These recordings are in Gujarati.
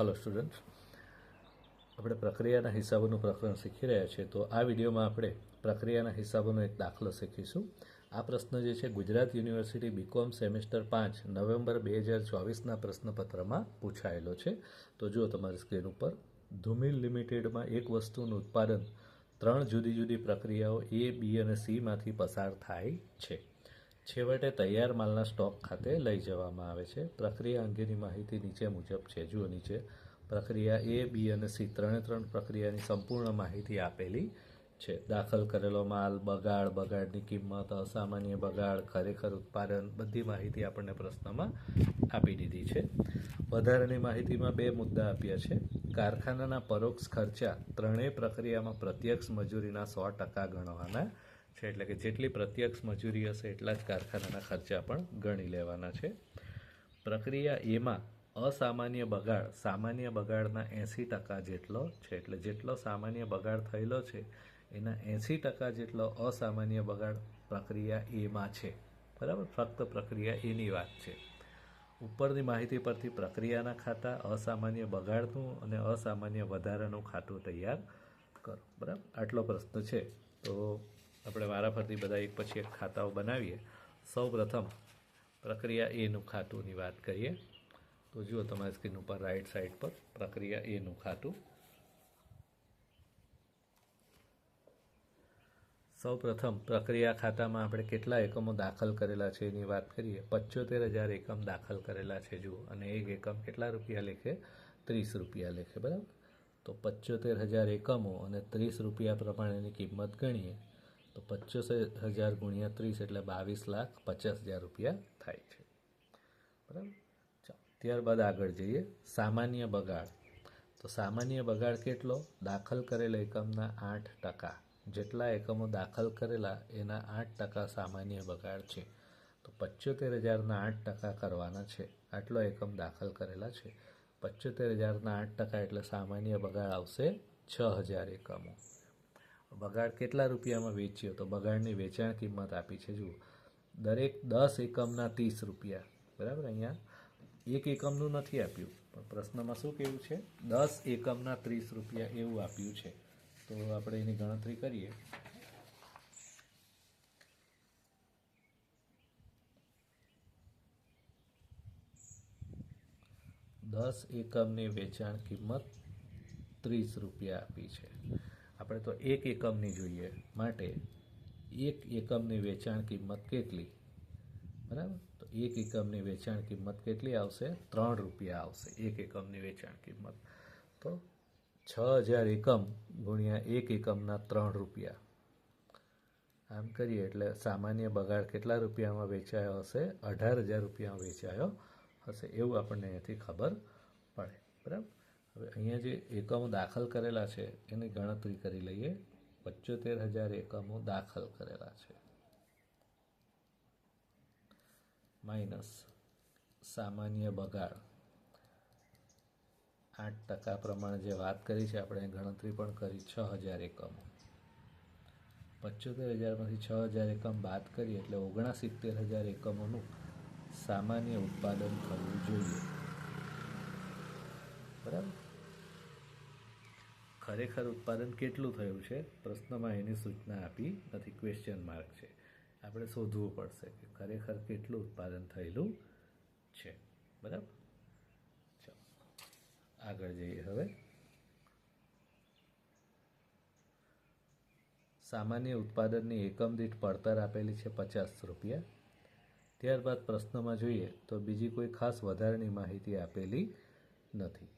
હલો સ્ટુડન્ટ આપણે પ્રક્રિયાના હિસાબોનું પ્રકરણ શીખી રહ્યા છીએ, તો આ વિડીયોમાં આપણે પ્રક્રિયાના હિસાબોનો એક દાખલો શીખીશું. આ પ્રશ્ન જે છે, ગુજરાત યુનિવર્સિટી બીકોમ સેમેસ્ટર પાંચ, નવેમ્બર બે હજાર ચોવીસના પ્રશ્નપત્રમાં પૂછાયેલો છે. તો જુઓ તમારી સ્ક્રીન ઉપર. ધુમિલ લિમિટેડમાં એક વસ્તુનું ઉત્પાદન ત્રણ જુદી જુદી પ્રક્રિયાઓ એ બી અને સીમાંથી પસાર થાય છે. છેવટે તૈયાર માલના સ્ટોક ખાતે લઈ જવામાં આવે છે. પ્રક્રિયા અંગેની માહિતી નીચે મુજબ છે. જુઓ નીચે. પ્રક્રિયા એ બી અને સી ત્રણે ત્રણ પ્રક્રિયાની સંપૂર્ણ માહિતી આપેલી છે. દાખલ કરેલો માલ, બગાડ, બગાડની કિંમત, અસામાન્ય બગાડ, ખરેખર ઉત્પાદન, બધી માહિતી આપણને પ્રશ્નમાં આપી દીધી છે. વધારાની માહિતીમાં બે મુદ્દા આપ્યા છે. કારખાનાના પરોક્ષ ખર્ચા ત્રણેય પ્રક્રિયામાં પ્રત્યક્ષ મજૂરીના સો ટકા ગણવાના છે, એટલે કે જેટલી પ્રત્યક્ષ મજૂરી હશે એટલા જ કારખાનાના ખર્ચા પણ ગણી લેવાના છે. પ્રક્રિયા એમાં અસામાન્ય બગાડ, સામાન્ય બગાડના એંસી ટકા જેટલો છે, એટલે જેટલો સામાન્ય બગાડ થયેલો છે, એના એંસી ટકા જેટલો અસામાન્ય બગાડ પ્રક્રિયા એમાં છે. બરાબર? ફક્ત પ્રક્રિયા એની વાત છે. ઉપરની માહિતી પરથી પ્રક્રિયાના ખાતા, અસામાન્ય બગાડનું અને અસામાન્ય વધારાનું ખાતું તૈયાર કરો. બરાબર? આટલો પ્રશ્ન છે. તો આપણે વારાફરતી બધા એક પછી એક ખાતાઓ બનાવીએ. સૌ પ્રથમ પ્રક્રિયા એનું ખાતુંની વાત કરીએ. તો જુઓ તમારી સ્ક્રીન ઉપર રાઈટ સાઈડ પર પ્રક્રિયા એનું ખાતું. સૌ પ્રથમ પ્રક્રિયા ખાતામાં આપણે કેટલા એકમો દાખલ કરેલા છે એની વાત કરીએ. પંચોતેર હજાર એકમ દાખલ કરેલા છે, જુઓ. અને એક એકમ કેટલા રૂપિયા લેખે? ત્રીસ રૂપિયા લેખે, બરાબર? તો પંચોતેર હજાર એકમો અને ત્રીસ રૂપિયા પ્રમાણેની કિંમત ગણીએ. તો પચીસ હજાર ગુણ્યા ત્રીસ એટલે બાવીસ લાખ પચાસ હજાર રૂપિયા થાય છે. બરાબર? ચાલો, ત્યારબાદ આગળ જઈએ. સામાન્ય બગાડ. તો સામાન્ય બગાડ કેટલો? દાખલ કરેલા એકમના આઠ ટકા. જેટલા એકમો દાખલ કરેલા, એના આઠ ટકા સામાન્ય બગાડ છે. તો પચોતેર હજારના આઠ ટકા કરવાના છે. આટલો એકમ દાખલ કરેલા છે. પચોતેર હજારના આઠ ટકા એટલે સામાન્ય બગાડ આવશે છ હજાર એકમો. બગાડ કેટલા રૂપિયામાં વેચ્યો? તો બગાડની વેચાણ કિંમત આપી છે. જુઓ, દરેક દસ એકમના ત્રીસ રૂપિયા. બરાબર? અહીંયા એક એકમનું નથી આપ્યું. પણ પ્રશ્નમાં શું કેવું છે? દસ એકમના ત્રીસ રૂપિયા એવું આપ્યું છે. તો આપણે એની ગણતરી કરીએ. દસ એકમની વેચાણ કિંમત ત્રીસ રૂપિયા આપી છે. આપણે તો એક એકમની જોઈએ માટે એક એકમની વેચાણ કિંમત કેટલી? બરાબર? તો એક એકમની વેચાણ કિંમત કેટલી આવશે? ત્રણ રૂપિયા આવશે એક એકમની વેચાણ કિંમત. તો છ હજાર એકમ ગુણ્યા એક એકમના ત્રણ રૂપિયા. આમ કરીએ એટલે સામાન્ય બગાડ કેટલા રૂપિયામાં વેચાયો હશે? અઢાર હજાર રૂપિયામાં વેચાયો હશે એવું આપણને અહીંયાથી ખબર પડે. બરાબર? હવે અહીંયા જે એકમો દાખલ કરેલા છે, એની ગણતરી કરી લઈએ. પચોતેર હજાર એકમો દાખલ કરેલા છે. માઇનસ સામાન્ય બગાડ. આઠ ટકા પ્રમાણે જે વાત કરી છે, આપણે ગણતરી પણ કરી છ હજાર એકમો. પચોતેર હજારમાંથી છ હજાર એકમ બાદ કરીએ એટલે ઓગણસિત્તેર હજાર એકમોનું સામાન્ય ઉત્પાદન થવું જોઈએ. બરાબર? ખરેખર ઉત્પાદન કેટલું થયું છે? પ્રશ્નમાં એની સૂચના આપી નથી ક્વેશ્ચન માર્ક છે. આપણે શોધવું પડશે કે ખરેખર કેટલું ઉત્પાદન થયેલું છે. બરાબર? ચાલો. આગળ જઈએ હવે. સામાન્ય ઉત્પાદનની એકમ દીઠ પડતર આપેલી છે પચાસ રૂપિયા. ત્યારબાદ પ્રશ્નમાં જોઈએ તો બીજી કોઈ ખાસ વધારાની માહિતી આપેલી નથી.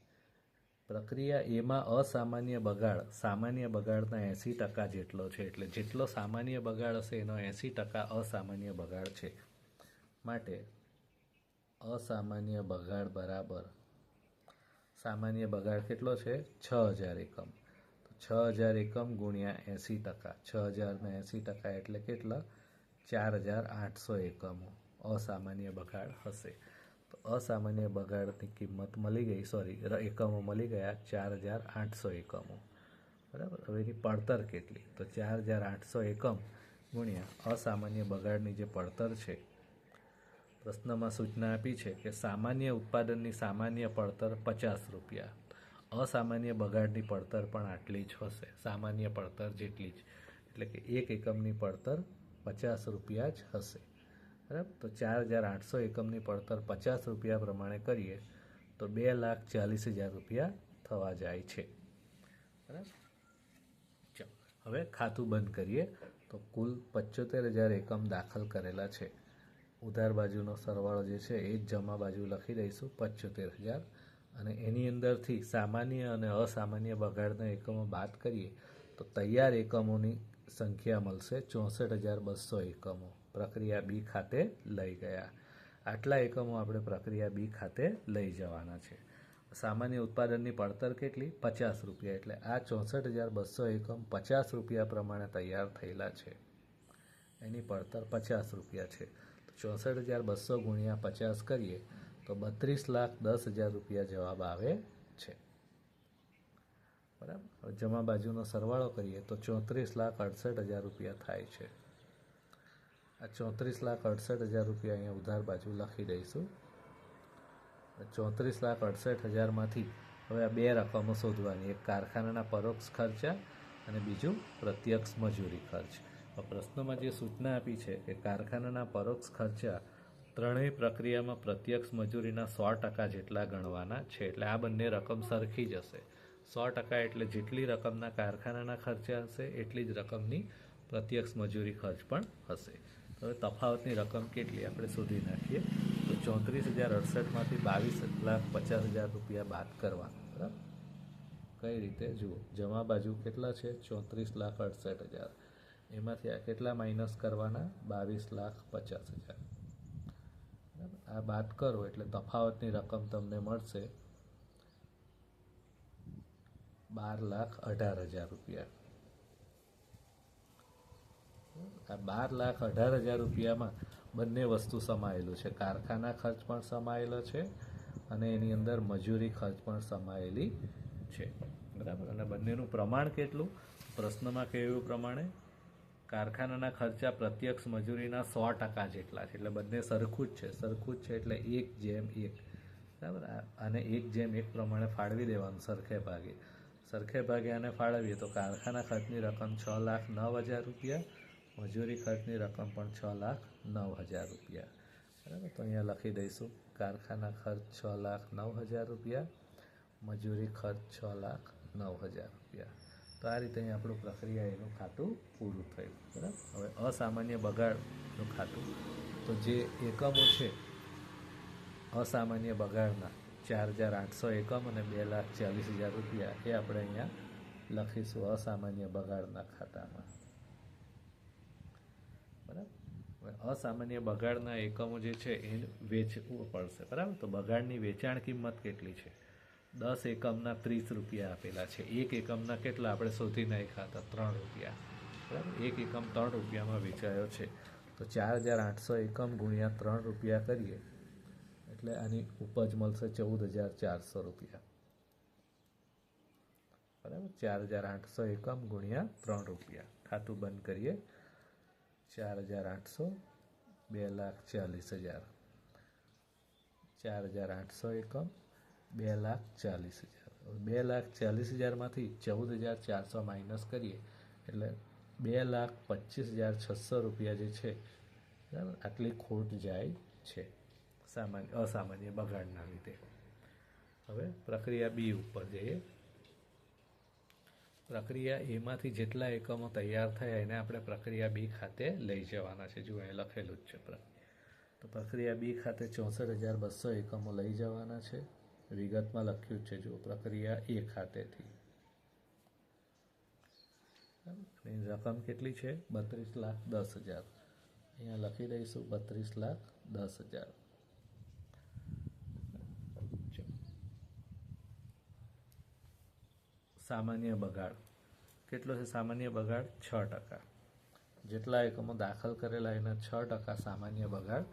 પ્રક્રિયા એમાં અસામાન્ય બગાડ, સામાન્ય બગાડના એંસી ટકા જેટલો છે. એટલે જેટલો સામાન્ય બગાડ હશે, એનો એંસી ટકા અસામાન્ય બગાડ છે. માટે અસામાન્ય બગાડ બરાબર. સામાન્ય બગાડ કેટલો છે? છ હજાર એકમ. તો છ હજાર એકમ ગુણ્યા એંસી ટકા. છ હજારના એંસી ટકા એટલે કેટલા? ચાર હજાર આઠસો એકમો અસામાન્ય બગાડ હશે. તો અસામાન્ય બગાડની કિંમત મળી ગઈ. સોરી એકમો મળી ગયા ચાર હજાર આઠસો એકમો. બરાબર? હવે એની પડતર કેટલી? તો ચાર હજાર આઠસો એકમ ગુણ્યા અસામાન્ય બગાડની જે પડતર છે. પ્રશ્નમાં સૂચના આપી છે કે સામાન્ય ઉત્પાદનની સામાન્ય પડતર પચાસ રૂપિયા. અસામાન્ય બગાડની પડતર પણ આટલી જ હશે. સામાન્ય પડતર જેટલી જ. એટલે કે એક એકમની પડતર પચાસ રૂપિયા જ હશે. બરાબર? તો ચાર હજાર આઠસો એકમની પડતર પચાસ રૂપિયા પ્રમાણે કરીએ, તો બે લાખ ચાલીસ હજાર રૂપિયા થવા જાય છે. બરાબર? ચાલો, હવે ખાતું બંધ કરીએ. તો કુલ પચોતેર હજાર એકમ દાખલ કરેલા છે. ઉધાર બાજુનો સરવાળો જે છે, એ જ જમા બાજુ લખી દઈશું, પચોતેર હજાર. અને એની અંદરથી સામાન્ય અને અસામાન્ય બગાડના એકમો બાદ કરીએ, તો તૈયાર એકમોની સંખ્યા મળશે ચોસઠ હજાર બસો એકમો. પ્રક્રિયા બી ખાતે લઈ ગયા. આટલા એકમો આપણે પ્રક્રિયા બી ખાતે લઈ જવાના છે. સામાન્ય ઉત્પાદનની પડતર કેટલી? પચાસ રૂપિયા. એટલે આ ચોસઠ હજાર બસો એકમ પચાસ રૂપિયા પ્રમાણે તૈયાર થયેલા છે. એની પડતર પચાસ રૂપિયા છે. તો ચોસઠ હજાર બસો ગુણ્યા પચાસ કરીએ તો બત્રીસ લાખ દસ હજાર રૂપિયા જવાબ આવે છે. બરાબર? જમા બાજુનો સરવાળો કરીએ તો ચોત્રીસ લાખ અડસઠ હજાર રૂપિયા થાય છે. આ ચોત્રીસ લાખ અડસઠ હજાર રૂપિયા અહીંયા ઉધાર બાજુ લખી દઈશું. ચોત્રીસ લાખ અડસઠ હજારમાંથી હવે આ બે રકમો શોધવાની, એક કારખાનાના પરોક્ષ ખર્ચા અને બીજું પ્રત્યક્ષ મજૂરી ખર્ચ. પ્રશ્નમાં જે સૂચના આપી છે કે કારખાનાના પરોક્ષ ખર્ચા ત્રણેય પ્રક્રિયામાં પ્રત્યક્ષ મજૂરીના સો ટકા જેટલા ગણવાના છે, એટલે આ બંને રકમ સરખી જ હશે. સો ટકા એટલે જેટલી રકમના કારખાનાના ખર્ચા હશે, એટલી જ રકમની પ્રત્યક્ષ મજૂરી ખર્ચ પણ હશે. હવે તફાવતની રકમ કેટલી આપણે શોધી નાખીએ? તો ચોત્રીસ હજાર અડસઠમાંથી બાવીસ લાખ પચાસ હજાર રૂપિયા બાદ કરવાના, બરાબર? કઈ રીતે? જુઓ, જમા બાજુ કેટલા છે? ચોત્રીસ લાખ અડસઠ હજાર. એમાંથી આ કેટલા માઇનસ કરવાના? બાવીસ લાખ પચાસ હજાર. આ બાદ કરો એટલે તફાવતની રકમ તમને મળશે બાર લાખ અઢાર હજાર રૂપિયા. આ બાર લાખ અઢાર હજાર રૂપિયામાં બંને વસ્તુ સમાયેલું છે. કારખાના ખર્ચ પણ સમાયેલો છે અને એની અંદર મજૂરી ખર્ચ પણ સમાયેલી છે. બરાબર. અને બંનેનું પ્રમાણ કેટલું? પ્રશ્નમાં કહેવું પ્રમાણે કારખાનાના ખર્ચા પ્રત્યક્ષ મજૂરીના સો ટકા જેટલા છે. એટલે બંને સરખું જ છે. સરખું જ છે એટલે એક જેમ એક. બરાબર? અને એક જેમ એક પ્રમાણે ફાળવી દેવાનું સરખે ભાગે. સરખે ભાગે આને ફાળવીએ તો કારખાના ખર્ચની રકમ છ લાખ નવ હજાર રૂપિયા મજૂરી ખર્ચની રકમ પણ છ લાખ નવ હજાર રૂપિયા. બરાબર? તો અહીંયા લખી દઈશું. કારખાના ખર્ચ છ લાખ નવ હજાર રૂપિયા, મજૂરી ખર્ચ છ લાખ નવ હજાર રૂપિયા. તો આ રીતે અહીં આપણું પ્રક્રિયા એનું ખાતું પૂરું થયું. બરાબર? હવે અસામાન્ય બગાડનું ખાતું. તો જે એકમો છે, અસામાન્ય બગાડના ચાર હજાર આઠસો એકમ અને બે લાખ ચાલીસ હજાર રૂપિયા, એ આપણે અહીંયા લખીશું અસામાન્ય બગાડના ખાતામાં બરાબર હવે અસામાન્ય બગાડના એકમો જે છે એ વેચવું પડશે. બરાબર? તો બગાડની વેચાણ કિંમત કેટલી છે? દસ એકમના ત્રીસ રૂપિયા આપેલા છે. એક એકમના કેટલા આપણે શોધી નાખ્યા હતા? ત્રણ રૂપિયા. બરાબર? એક એકમ ત્રણ રૂપિયામાં વેચાયો છે. તો ચાર હજાર આઠસો એકમ ગુણ્યા ત્રણ રૂપિયા કરીએ. એટલે આની ઉપજ મળશે ચૌદ હજાર ચારસો રૂપિયા. બરાબર? ચાર હજાર આઠસો એકમ ગુણ્યા ત્રણ રૂપિયા. ખાતું બંધ કરીએ. ચાર હજાર આઠસો બે લાખ ચાલીસ હજાર. ચાર હજાર આઠસો એકમ, બે લાખ ચાલીસ હજાર. બે લાખ ચાલીસ હજારમાંથી ચૌદ હજાર ચારસો માઇનસ કરીએ, એટલે બે લાખ પચીસ હજાર છસો રૂપિયા જે છે આટલી ખોટ જાય છે, સામાન્ય અસામાન્ય બગાડના લીધે. હવે પ્રક્રિયા બી ઉપર જઈએ. પ્રક્રિયા એમાંથી જેટલા એકમો તૈયાર થયા એને આપણે પ્રક્રિયા બી ખાતે લઈ જવાના છે. જો અહીં લખેલું જ છે તો પ્રક્રિયા બી ખાતે ચોસઠ હજાર બસો એકમો લઈ જવાના છે. વિગતમાં લખ્યું જ છે. જો પ્રક્રિયા એ ખાતેથી. રકમ કેટલી છે? બત્રીસ લાખ દસ હજાર. અહીંયા લખી દઈશું, બત્રીસ લાખ દસ હજાર. સામાન્ય બગાડ. કેટલો છે સામાન્ય બગાડ? છ ટકા. જેટલા એકમો દાખલ કરેલા એના છ ટકા સામાન્ય બગાડ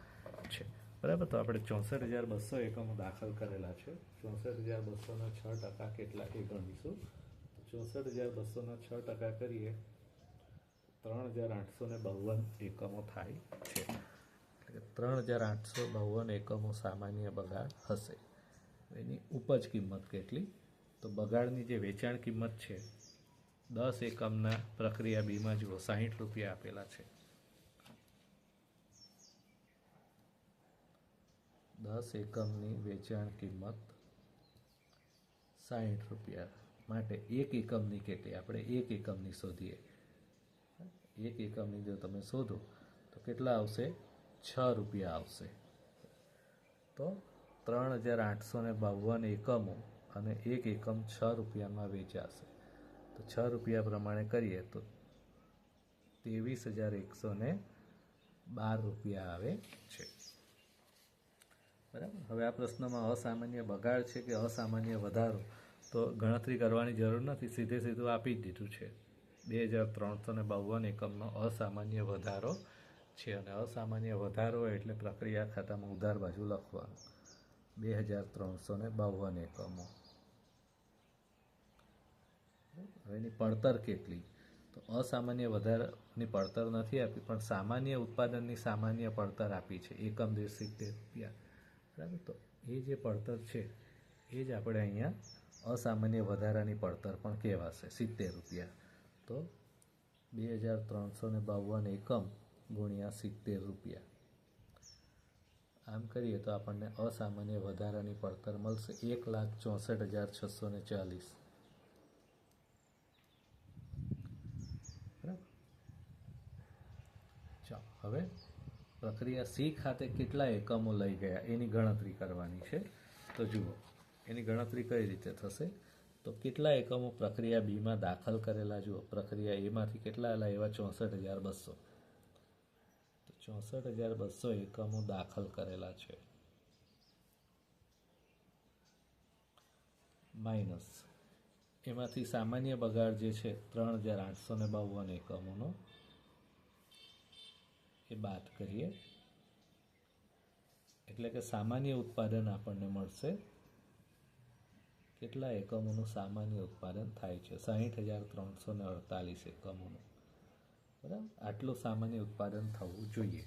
છે. બરાબર? તો આપણે ચોસઠ હજાર બસો એકમો દાખલ કરેલા છે. ચોસઠ હજાર બસોના છ ટકા કેટલા? એ ગણીશું ચોસઠ હજાર બસોના છ ટકા કરીએ, ત્રણ હજાર આઠસો ને બાવન એકમો થાય છે. ત્રણ હજાર આઠસો બાવન એકમો સામાન્ય બગાડ હશે. એની ઉપજ કિંમત કેટલી? તો બગાડની જે વેચાણ કિંમત છે, દસ એકમના પ્રક્રિયા બીમાં જુઓ, સાહીઠ રૂપિયા આપેલા છે. દસ એકમની વેચાણ કિંમત સાહીઠ રૂપિયા માટે એક એકમની કેટલી? આપણે એક એકમની શોધીએ. એક એકમની જો તમે શોધો, તો કેટલા આવશે? છ રૂપિયા આવશે. તો ત્રણ હજાર આઠસો બાવન એકમો અને એક એકમ છ રૂપિયામાં વેચાશે. તો છ રૂપિયા પ્રમાણે કરીએ તો ત્રેવીસ હજાર એકસો ને બાર રૂપિયા આવે છે. બરાબર? હવે આ પ્રશ્નમાં અસામાન્ય બગાડ છે કે અસામાન્ય વધારો? તો ગણતરી કરવાની જરૂર નથી. સીધે સીધું આપી જ દીધું છે. બે હજાર ત્રણસો ને બાવન એકમનો અસામાન્ય વધારો છે અને અસામાન્ય વધારો એટલે પ્રક્રિયા ખાતામાં ઉધાર બાજુ લખવાનું. બે હજાર ત્રણસો ને બાવન એકમો. હવે એની પડતર કેટલી? તો અસામાન્ય વધારાની પડતર નથી આપી, પણ સામાન્ય ઉત્પાદનની સામાન્ય પડતર આપી છે. એકમ દીઠ સિત્તેર રૂપિયા. બરાબર? તો એ જે પડતર છે, એ જ આપણે અહીંયા અસામાન્ય વધારાની પડતર પણ કહેવાશે. સિત્તેર રૂપિયા. તો બે હજાર ત્રણસો ને બાવન એકમ ગુણ્યા સિત્તેર રૂપિયા. આમ કરીએ તો આપણને અસામાન્ય વધારાની પડતર મળશે. એક લાખ ચોસઠ હજાર છસો ને ચાલીસ બરાબર ચાલો હવે પ્રક્રિયા સી ખાતે કેટલા એકમો લઈ ગયા? એની ગણતરી કરવાની છે. તો જુઓ, એની ગણતરી કઈ રીતે થશે? તો કેટલા એકમો પ્રક્રિયા બીમાં દાખલ કરેલા? જુઓ, પ્રક્રિયા એમાંથી કેટલા લાવ્યા ચોસઠ હજાર બસો. તો ચોસઠ હજાર બસો એકમો દાખલ કરેલા છે. માઇનસ. એમાંથી સામાન્ય બગાડ જે છે, ત્રણ હજાર આઠસો ને બાવન એકમોનો. એ બાદ કરીએ. એટલે કે સામાન્ય ઉત્પાદન આપણને મળશે. કેટલા એકમોનું સામાન્ય ઉત્પાદન થાય છે? સાહીઠ હજાર ત્રણસો ને અડતાલીસ એકમોનું. બરાબર? આટલું સામાન્ય ઉત્પાદન થવું જોઈએ.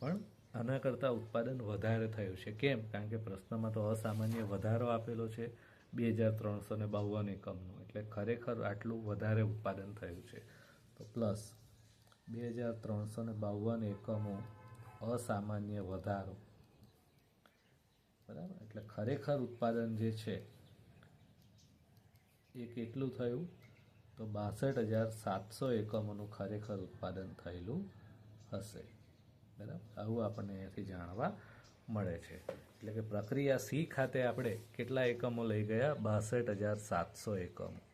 પણ આના કરતાં ઉત્પાદન વધારે થયું છે. કેમ? કારણ કે પ્રશ્નમાં તો અસામાન્ય વધારો આપેલો છે બે હજાર ત્રણસો ને બાવન એકમનું. એટલે ખરેખર આટલું વધારે ઉત્પાદન થયું છે. તો પ્લસ બે હજાર ત્રણસો ને બાવન એકમો અસામાન્ય વધારો. બરાબર? એટલે ખરેખર ઉત્પાદન જે છે, એ કેટલું થયું? તો બાસઠ હજાર સાતસો એકમોનું ખરેખર ઉત્પાદન થયેલું હશે. બરાબર? આવું આપણને અહીંયાથી જાણવા મળે છે. એટલે કે પ્રક્રિયા સી ખાતે આપણે કેટલા એકમો લઈ ગયા? બાસઠ હજાર સાતસો એકમો.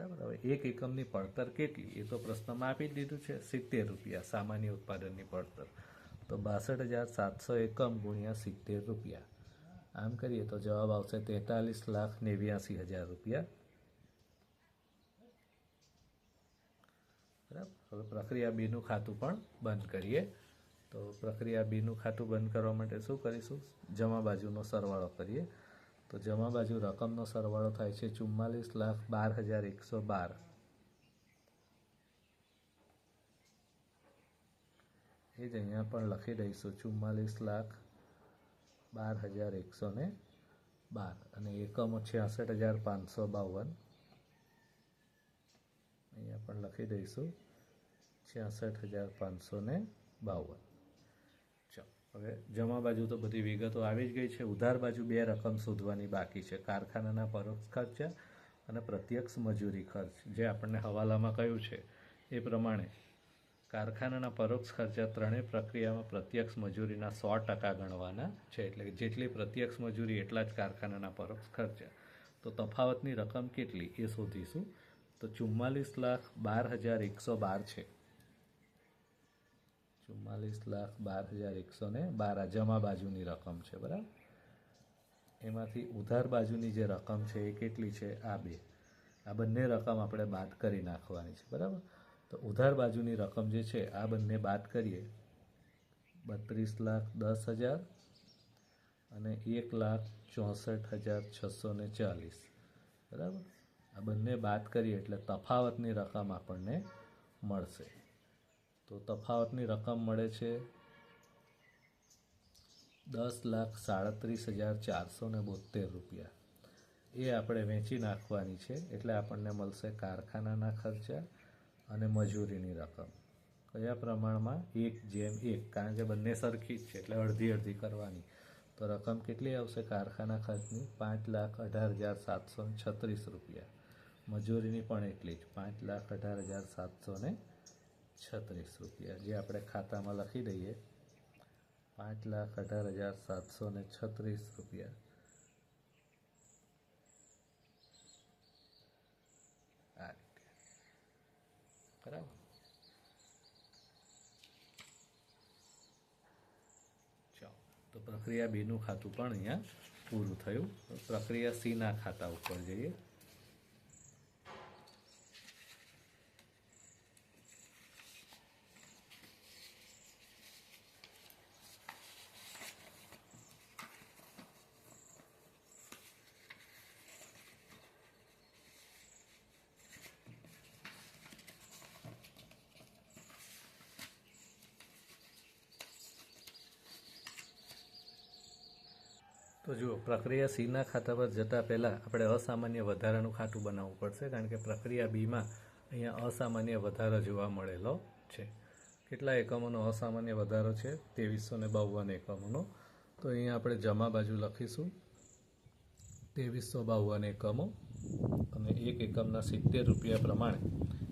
બરાબર. હવે એક એકમની પડતર કેટલી? એ તો પ્રશ્નમાં આપી દીધું છે. સિત્તેર રૂપિયા સામાન્ય ઉત્પાદનની પડતર. તો બાસઠ હજાર સાતસો એકમ ગુણ્યા સિત્તેર રૂપિયા. આમ કરીએ તો જવાબ આવશે તેતાલીસ લાખ નેવ્યાસી હજાર રૂપિયા. બરાબર. હવે પ્રક્રિયા બીનું ખાતું પણ બંધ કરીએ. તો પ્રક્રિયા બીનું ખાતું બંધ કરવા માટે શું કરીશું? જમા બાજુનો સરવાળો કરીએ. તો જમા બાજુ રકમનો સરવાળો થાય છે ચુમ્માલીસ લાખ બાર હજાર એકસો બાર. એ જ અહીંયા પણ લખી દઈશું, ચુમ્માલીસ લાખ બાર હજાર એકસો ને બાર. અને એકમો છ્યાસઠ હજાર પાંચસો બાવન. અહીંયા પણ લખી દઈશું, છ્યાસઠ હજાર પાંચસો બાવન. હવે જમા બાજુ તો બધી વિગતો આવી જ ગઈ છે. ઉધાર બાજુ બે રકમ શોધવાની બાકી છે. કારખાનાના પરોક્ષ ખર્ચ અને પ્રત્યક્ષ મજૂરી ખર્ચ, જે આપણને હવાલામાં કહ્યું છે. એ પ્રમાણે કારખાનાના પરોક્ષ ખર્ચા ત્રણેય પ્રક્રિયામાં પ્રત્યક્ષ મજૂરીના સો ટકા ગણવાના છે. એટલે જેટલી પ્રત્યક્ષ મજૂરી, એટલા જ કારખાનાના પરોક્ષ ખર્ચા. તો તફાવતની રકમ કેટલી એ શોધીશું. તો ચુમ્માલીસ લાખ બાર હજાર એકસો બાર છે. ચુમ્માલીસ લાખ બાર હજાર એકસો ને બાર જમા બાજુની રકમ છે, બરાબર? એમાંથી ઉધાર બાજુની જે રકમ છે એ કેટલી છે? આ બે. આ બંને રકમ આપણે બાદ કરી નાખવાની છે, બરાબર? તો ઉધાર બાજુની રકમ જે છે, આ બંને બાદ કરીએ. બત્રીસ લાખ દસ હજાર અને એક લાખ ચોસઠ હજાર છસો ને ચાલીસ, બરાબર? આ બંને બાદ કરીએ એટલે તફાવતની રકમ આપણને મળશે. તો તફાવતની રકમ મળે છે દસ લાખ સાડત્રીસ હજાર ચારસો ને બોતેર રૂપિયા. એ આપણે વેચી નાખવાની છે એટલે આપણને મળશે કારખાનાના ખર્ચા અને મજૂરીની રકમ. કયા પ્રમાણમાં? એક જેમ એક. કારણ કે બંને સરખી જ છે એટલે અડધી અડધી કરવાની. તો રકમ કેટલી આવશે કારખાના ખર્ચની? પાંચ લાખ અઢાર હજાર સાતસો છત્રીસ રૂપિયા. મજૂરીની પણ એટલી જ. પાંચ લાખ અઢાર હજાર સાતસો ને છત્રીસ રૂપિયા, જે આપણે ખાતામાં લખી દઈએ. પાંચ લાખ અઢાર હજાર સાતસો ને છત્રીસ રૂપિયા. આ રીતે. તો પ્રક્રિયા બીનું ખાતું પણ અહીંયા પૂરું થયું. પ્રક્રિયા સીના ખાતા ઉપર જઈએ. તો જુઓ, પ્રક્રિયા સીના ખાતા પર જતાં પહેલાં આપણે અસામાન્ય વધારાનું ખાતું બનાવવું પડશે, કારણ કે પ્રક્રિયા બીમાં અહીંયા અસામાન્ય વધારો જોવા મળેલો છે. કેટલા એકમોનો અસામાન્ય વધારો છે? ત્રેવીસો ને બાવન એકમોનો. તો અહીંયા આપણે જમા બાજુ લખીશું. ત્રેવીસો બાવન એકમો અને એક એકમના સિત્તેર રૂપિયા પ્રમાણે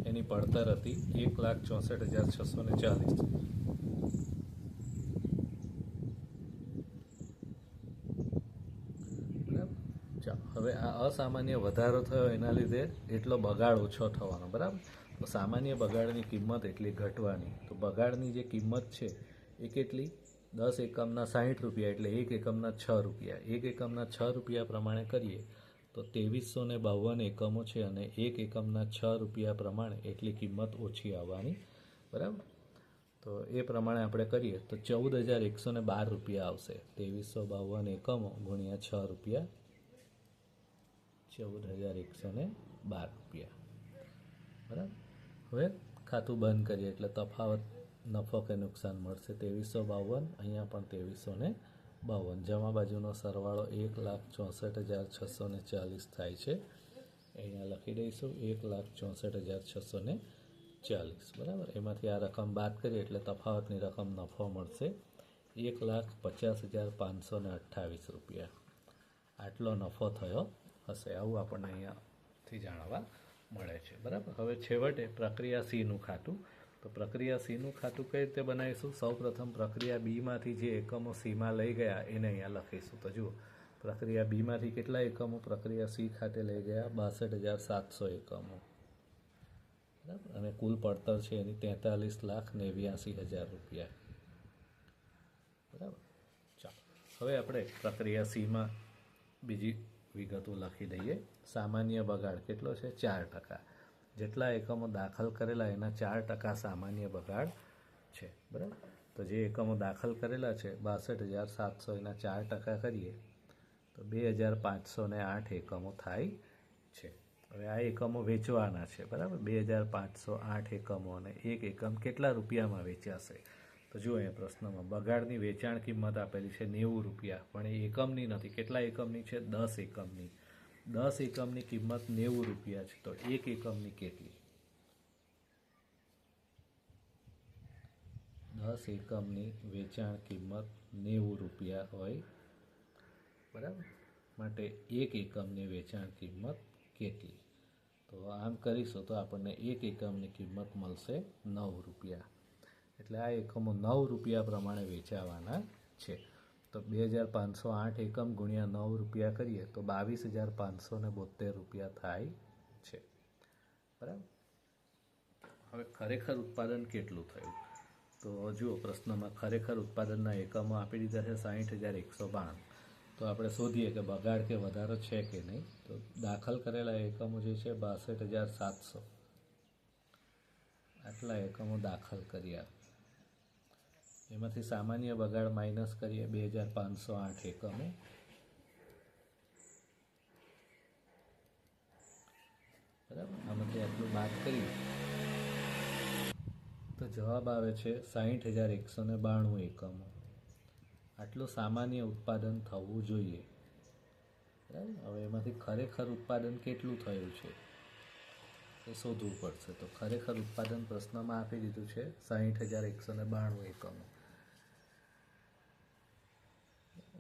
એની પડતર હતી એક લાખ ચોસઠ હજાર છસો ને ચાલીસ. હવે આ અસામાન્ય વધારો થયો એના લીધે એટલો બગાડ ઓછો થવાનો, બરાબર? તો સામાન્ય બગાડની કિંમત એટલી ઘટવાની. તો બગાડની જે કિંમત છે એ કેટલી? દસ એકમના સાહીઠ રૂપિયા એટલે એક એકમના છ રૂપિયા. એક એકમના છ રૂપિયા પ્રમાણે કરીએ તો ત્રેવીસો ને બાવન એકમો છે અને એક એકમના છ રૂપિયા પ્રમાણે એટલી કિંમત ઓછી આવવાની, બરાબર? તો એ પ્રમાણે આપણે કરીએ તો ચૌદ હજાર એકસો બાર રૂપિયા આવશે. ત્રેવીસો બાવન એકમો ગુણ્યા છ રૂપિયા. ચૌદ હજાર એકસો ને બાર રૂપિયા. બરાબર? હવે ખાતું બંધ કરીએ એટલે તફાવત, નફો કે નુકસાન મળશે ત્રેવીસો બાવન, અહીંયા પણ ત્રેવીસો ને બાવન. જમા બાજુનો સરવાળો એક લાખ ચોસઠ હજાર છસો ને ચાલીસ થાય છે. અહીંયા લખી દઈશું, એક લાખ ચોસઠ હજાર છસો ને ચાલીસ. બરાબર? એમાંથી આ રકમ બાદ કરીએ એટલે તફાવતની રકમ નફો મળશે એક લાખ પચાસ હજાર પાંચસો ને અઠ્ઠાવીસ રૂપિયા. આટલો નફો થયો. હશે, આવું આપણને અહીંયાથી જાણવા મળે છે. બરાબર? હવે છેવટે પ્રક્રિયા સીનું ખાતું. તો પ્રક્રિયા સીનું ખાતું કઈ રીતે બનાવીશું? સૌપ્રથમ પ્રક્રિયા બીમાંથી જે એકમો સીમાં લઈ ગયા, એને અહીંયા લખીશું. તો જુઓ, પ્રક્રિયા બીમાંથી કેટલા એકમો? પ્રક્રિયા સી ખાતે લઈ ગયા બાસઠ હજાર સાતસો એકમો. બરાબર? અને કુલ પડતર છે એની તેતાલીસ લાખ નેવ્યાસી હજાર રૂપિયા. બરાબર? ચાલો. હવે આપણે પ્રક્રિયા સીમાં બીજી વિગતો લખી દઈએ. સામાન્ય બગાડ કેટલો છે? ચાર ટકા. જેટલા એકમો દાખલ કરેલા એના ચાર ટકા સામાન્ય બગાડ છે. બરાબર? તો જે એકમો દાખલ કરેલા છે, બાસઠ હજાર સાતસો એના ચાર ટકા કરીએ, તો બે હજાર પાંચસો ને આઠ એકમો થાય છે. હવે આ એકમો વેચવાના છે, બરાબર? બે હજાર પાંચસો આઠ એકમો અને એક એકમ કેટલા રૂપિયામાં વેચાશે? તો જુઓ અહીંયા પ્રશ્નમાં, બગાડની વેચાણ કિંમત આપેલી છે નેવું રૂપિયા, પણ એ એકમની નથી. કેટલા એકમની છે? દસ એકમની. દસ એકમની કિંમત નેવું રૂપિયા છે. તો એક એકમની કેટલી? દસ એકમની વેચાણ કિંમત નેવું રૂપિયા હોય બરાબર? માટે એક એકમની વેચાણ કિંમત કેટલી? તો આમ કરીશું તો આપણને એક એકમની કિંમત મળશે નવ રૂપિયા. એટલે આ એકમો નવ રૂપિયા પ્રમાણે વેચાવાના છે. તો બે હજાર પાંચસો આઠ એકમ ગુણ્યા નવ રૂપિયા કરીએ તો બાવીસ હજાર પાંચસો ને બોતેર રૂપિયા થાય છે. બરાબર? હવે ખરેખર ઉત્પાદન કેટલું થયું? તો જુઓ, પ્રશ્નમાં ખરેખર ઉત્પાદનના એકમો આપી દીધા છે સાહીઠ હજાર એકસો બાણું. તો આપણે શોધીએ કે બગાડ કે વધારો છે કે નહીં? તો દાખલ કરેલા એકમો જે છે બાસઠ હજાર સાતસો. આટલા એકમો દાખલ કર્યા. એમાંથી સામાન્ય બગાડ માઇનસ કરીએ બે હજાર પાંચસો આઠ એકમો. બરાબર? આમાંથી આટલું બાદ કરીએ. તો જવાબ આવે છે સાહીઠ હજાર એકસો ને બાણું એકમો. આટલું સામાન્ય ઉત્પાદન થવું જોઈએ. બરાબર? હવે એમાંથી ખરેખર ઉત્પાદન કેટલું થયું છે? એ શોધવું પડશે. તો ખરેખર ઉત્પાદન પ્રશ્નમાં આપી દીધું છે સાહીઠ હજાર એકસો ને બાણું એકમો.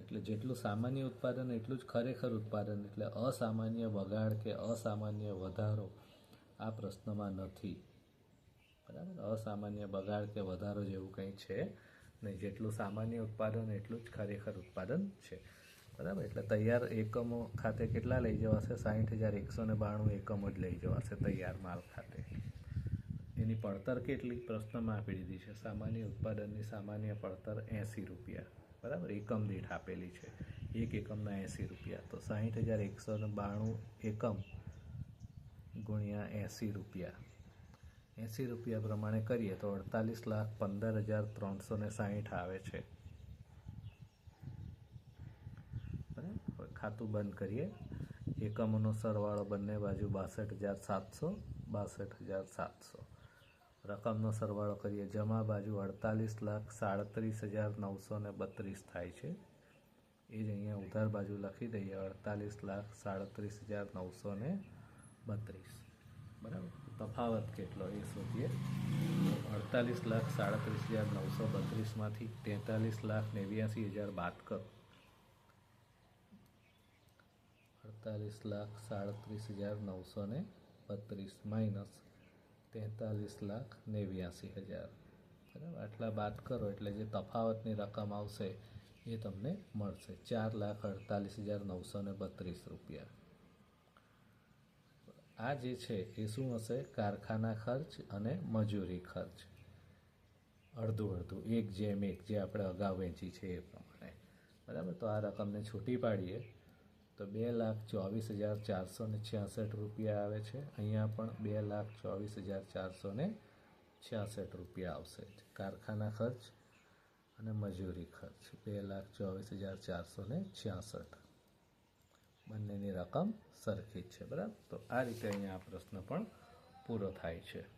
એટલે જેટલું સામાન્ય ઉત્પાદન એટલું જ ખરેખર ઉત્પાદન. એટલે અસામાન્ય બગાડ કે અસામાન્ય વધારો આ પ્રશ્નમાં નથી. બરાબર? અસામાન્ય બગાડ કે વધારો જેવું કંઈ છે નહીં. જેટલું સામાન્ય ઉત્પાદન એટલું જ ખરેખર ઉત્પાદન છે. બરાબર? એટલે તૈયાર એકમો ખાતે કેટલા લઈ જવાશે? સાહીઠ હજાર એકસો ને બાણું એકમો જ લઈ જવાશે તૈયાર માલ ખાતે. એની પડતર કેટલી? પ્રશ્નમાં આપી દીધી છે. સામાન્ય ઉત્પાદનની સામાન્ય પડતર એંસી રૂપિયા. બરાબર? એકમ દીઠ આપેલી છે. એક એકમના એંસી રૂપિયા. તો સાહીઠ હજાર એકસો બાણું એકમ ગુણ્યા એંસી રૂપિયા. એંસી રૂપિયા પ્રમાણે કરીએ તો અડતાલીસ લાખ પંદર હજાર ત્રણસો ને સાહીઠ આવે છે. બરાબર? ખાતું બંધ કરીએ. એકમોનો સરવાળો બંને બાજુ બાસઠ હજાર સાતસો, બાસઠ હજાર સાતસો. રકમનો સરવાળો કરીએ. જમા બાજુ અડતાલીસ લાખ સાડત્રીસ હજાર નવસો ને બત્રીસ થાય છે. એ જ અહીંયા ઉધાર બાજુ લખી દઈએ. અડતાલીસ લાખ સાડત્રીસ હજાર નવસો ને બત્રીસ. બરાબર? તફાવત કેટલો? એ શોધીએ. અડતાલીસ લાખ સાડત્રીસ હજાર નવસો બત્રીસમાંથી તેતાલીસ લાખ નેવ્યાસી હજાર બાદ કરો અડતાલીસ લાખ સાડત્રીસ હજાર નવસો ને બત્રીસ માઇનસ તેતાલીસ લાખ નેવ્યાસી હજાર. બરાબર? આટલા બાદ કરો, એટલે જે તફાવતની રકમ આવશે એ તમને મળશે. ચાર લાખ અડતાલીસ હજાર નવસો ને બત્રીસ રૂપિયા. આ જે છે, એ શું હશે? કારખાના ખર્ચ અને મજૂરી ખર્ચ. અડધું અડધું, એક જેમ એક, જે આપણે અગાઉ વેચી છે એ પ્રમાણે. બરાબર? તો આ રકમને છૂટી પાડીએ. તો બે લાખ ચોવીસ હજાર ચારસો ને છ્યાસઠ રૂપિયા આવે છે. અહીંયા પણ બે લાખ ચોવીસ હજાર ચારસો ને છ્યાસઠ રૂપિયા આવશે. કારખાના ખર્ચ અને મજૂરી ખર્ચ. બે લાખ ચોવીસ હજાર ચારસો ને છ્યાસઠ. બંનેની રકમ સરખી જ છે, બરાબર? તો આ રીતે અહીંયા આ પ્રશ્ન પણ પૂરો થાય છે.